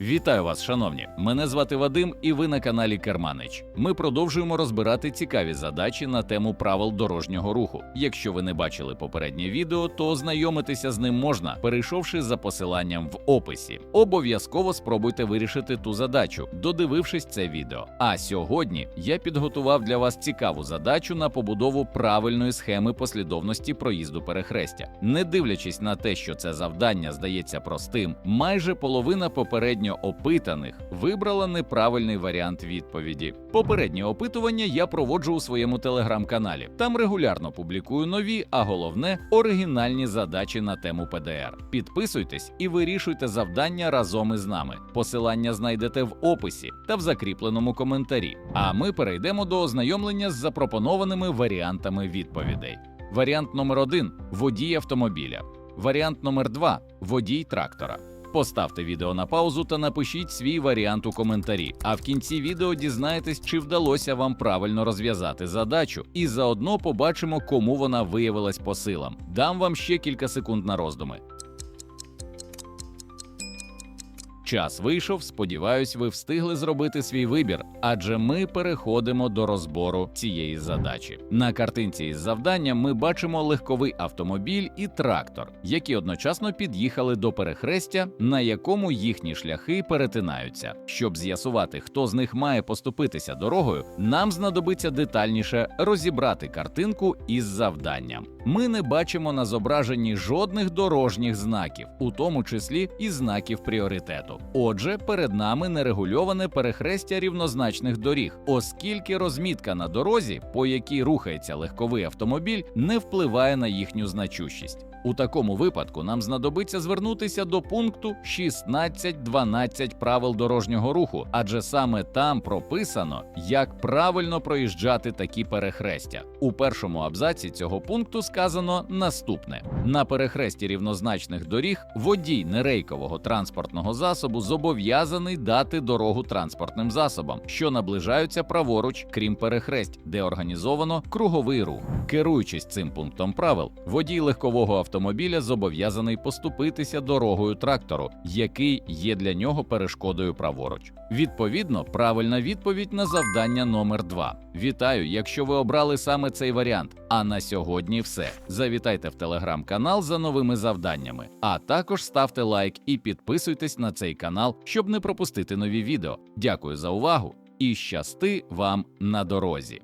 Вітаю вас, шановні! Мене звати Вадим, і ви на каналі Керманич. Ми продовжуємо розбирати цікаві задачі на тему правил дорожнього руху. Якщо ви не бачили попереднє відео, то ознайомитися з ним можна, перейшовши за посиланням в описі. Обов'язково спробуйте вирішити ту задачу, додивившись це відео. А сьогодні я підготував для вас цікаву задачу на побудову правильної схеми послідовності проїзду перехрестя. Не дивлячись на те, що це завдання здається простим, майже половина попередньо опитаних вибрала неправильний варіант відповіді. Попереднє опитування я проводжу у своєму телеграм-каналі. Там регулярно публікую нові, а головне оригінальні задачі на тему ПДР. Підписуйтесь і вирішуйте завдання разом із нами. Посилання знайдете в описі та в закріпленому коментарі. А ми перейдемо до ознайомлення з запропонованими варіантами відповідей. Варіант номер один водій автомобіля. Варіант номер два водій трактора. Поставте відео на паузу та напишіть свій варіант у коментарі. А в кінці відео дізнаєтесь, чи вдалося вам правильно розв'язати задачу, і заодно побачимо, кому вона виявилась по силам. Дам вам ще кілька секунд на роздуми. Час вийшов. Сподіваюсь, ви встигли зробити свій вибір, адже ми переходимо до розбору цієї задачі. На картинці із завданням ми бачимо легковий автомобіль і трактор, які одночасно під'їхали до перехрестя, на якому їхні шляхи перетинаються. Щоб з'ясувати, хто з них має поступитися дорогою, нам знадобиться детальніше розібрати картинку із завданням. Ми не бачимо на зображенні жодних дорожніх знаків, у тому числі і знаків пріоритету. Отже, перед нами нерегульоване перехрестя рівнозначних доріг, оскільки розмітка на дорозі, по якій рухається легковий автомобіль, не впливає на їхню значущість. У такому випадку нам знадобиться звернутися до пункту 16.12 правил дорожнього руху, адже саме там прописано, як правильно проїжджати такі перехрестя. У першому абзаці цього пункту сказано наступне: на перехресті рівнозначних доріг водій нерейкового транспортного засобу зобов'язаний дати дорогу транспортним засобам, що наближаються праворуч, крім перехресть, де організовано круговий рух. Керуючись цим пунктом правил, водій легкового автомобіля зобов'язаний поступитися дорогою трактору, який є для нього перешкодою праворуч. Відповідно, правильна відповідь на завдання номер 2. Вітаю, якщо ви обрали саме цей варіант. А на сьогодні все. Завітайте в телеграм-канал за новими завданнями, а також ставте лайк і підписуйтесь на цей канал, щоб не пропустити нові відео. Дякую за увагу і щасти вам на дорозі!